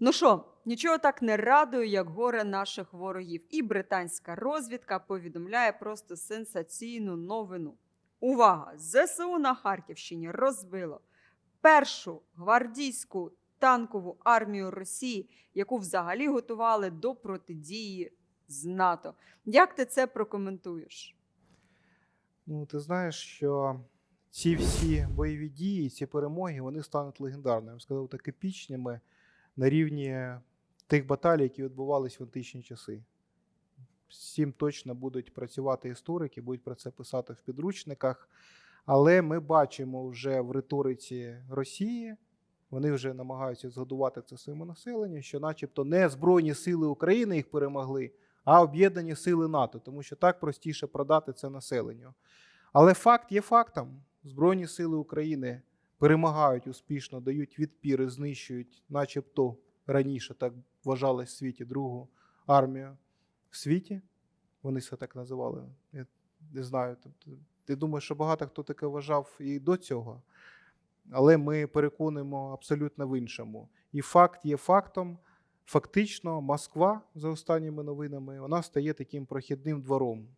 Ну що, нічого так не радує, як горе наших ворогів. І британська розвідка повідомляє просто сенсаційну новину. Увага! ЗСУ на Харківщині розбило першу гвардійську танкову армію Росії, яку взагалі готували до протидії з НАТО. Як ти це прокоментуєш? Ну, ти знаєш, що ці всі бойові дії, ці перемоги, вони стануть легендарними. Я б сказав, так епічними на рівні тих баталій, які відбувалися в античні часи. Всім точно будуть працювати історики, будуть про це писати в підручниках. Але ми бачимо вже в риториці Росії, вони вже намагаються згодувати це своєму населенню, що, начебто, не Збройні сили України їх перемогли, а об'єднані сили НАТО, тому що так простіше продати це населенню. Але факт є фактом: Збройні сили України перемагають успішно, дають відпір і знищують, начебто раніше так вважалось в світі другу армію в світі. Вони це так називали. Я не знаю. Тобто, я думаю, що багато хто таке вважав і до цього. Але ми переконуємо абсолютно в іншому. І факт є фактом. Фактично, Москва, за останніми новинами, вона стає таким прохідним двором.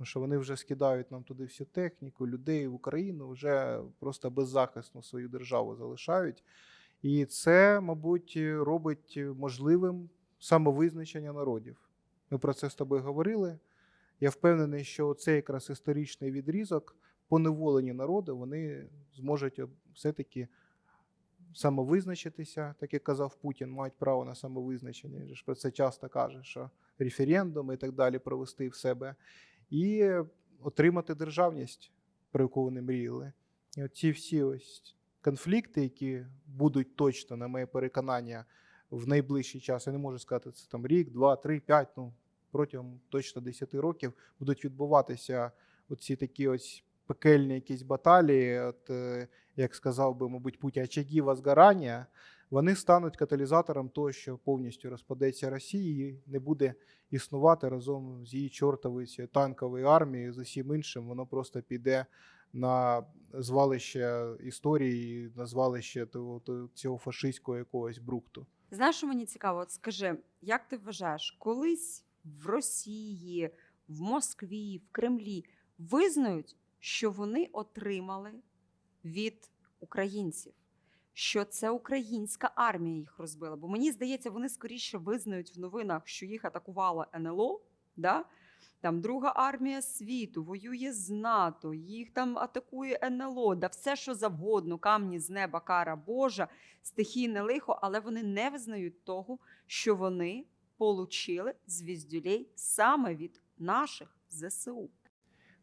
Тому що вони вже скидають нам туди всю техніку, людей в Україну, вже просто беззахисно свою державу залишають. І це, мабуть, робить можливим самовизначення народів. Ми про це з тобою говорили. Я впевнений, що цей якраз історичний відрізок, поневолені народи, вони зможуть все-таки самовизначитися, так як казав Путін, мають право на самовизначення. Про це часто каже, що референдум і так далі провести в себе, і отримати державність, про яку вони мріяли. І от ці всі ось конфлікти, які будуть точно, на моє переконання, в найближчий час, я не можу сказати, це там рік, два, три, п'ять, ну протягом точно 10 років будуть відбуватися оці такі ось пекельні якісь баталії, от, е, як сказав би, мабуть, Путін, очаги возгорання, вони стануть каталізатором того, що повністю розпадеться Росія і не буде існувати разом з її чортовою танковою армією, з усім іншим, воно просто піде на звалище історії, на звалище цього фашистського якогось брукту. Знаєш, що мені цікаво? От скажи, як ти вважаєш, колись в Росії, в Москві, в Кремлі визнають, що вони отримали від українців, що це українська армія їх розбила? Бо мені здається, вони скоріше визнають в новинах, що їх атакувало НЛО, да? Там друга армія світу воює з НАТО, їх там атакує НЛО, да все, що завгодно, камні з неба, кара Божа, стихійне лихо, але вони не визнають того, що вони получили звіздюлей саме від наших ЗСУ.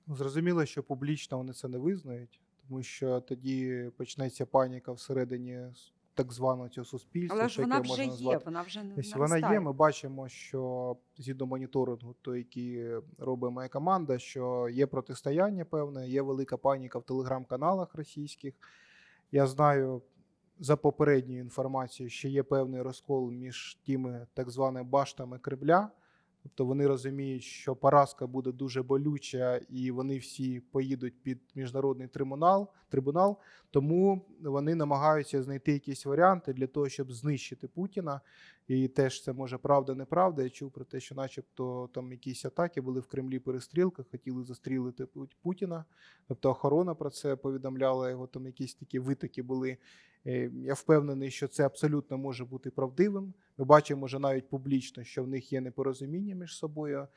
Ну, Зрозуміло, що публічно вони це не визнають, тому що тоді почнеться паніка всередині так званого цього суспільства. Але ж вона вже є, назвати. вона вже не Якщо вона є, ми бачимо, що згідно моніторингу, той, який робить моя команда, що є протистояння певне, є велика паніка в телеграм-каналах російських. Я знаю за попередньою інформацією, що є певний розкол між тими так званими баштами Кремля. Тобто вони розуміють, що поразка буде дуже болюча, і вони всі поїдуть під міжнародний трибунал, трибунал. Тому вони намагаються знайти якісь варіанти для того, щоб знищити Путіна. І теж це може правда, неправда. Я чув про те, що, начебто, там якісь атаки були в Кремлі перестрілка, хотіли застрілити Путіна. Тобто охорона про це повідомляла його. Там якісь такі витоки були. Е, Я впевнений, що це абсолютно може бути правдивим. Ми бачимо вже навіть публічно, що в них є непорозуміння між собою.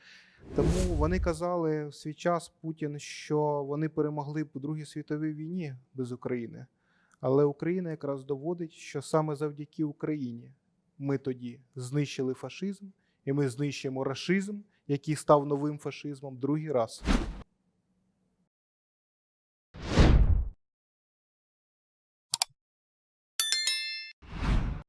Тому вони казали в свій час Путін, що вони перемогли у Другій світовій війні без України. Але Україна якраз доводить, що саме завдяки Україні ми тоді знищили фашизм, і ми знищимо рашизм, який став новим фашизмом другий раз.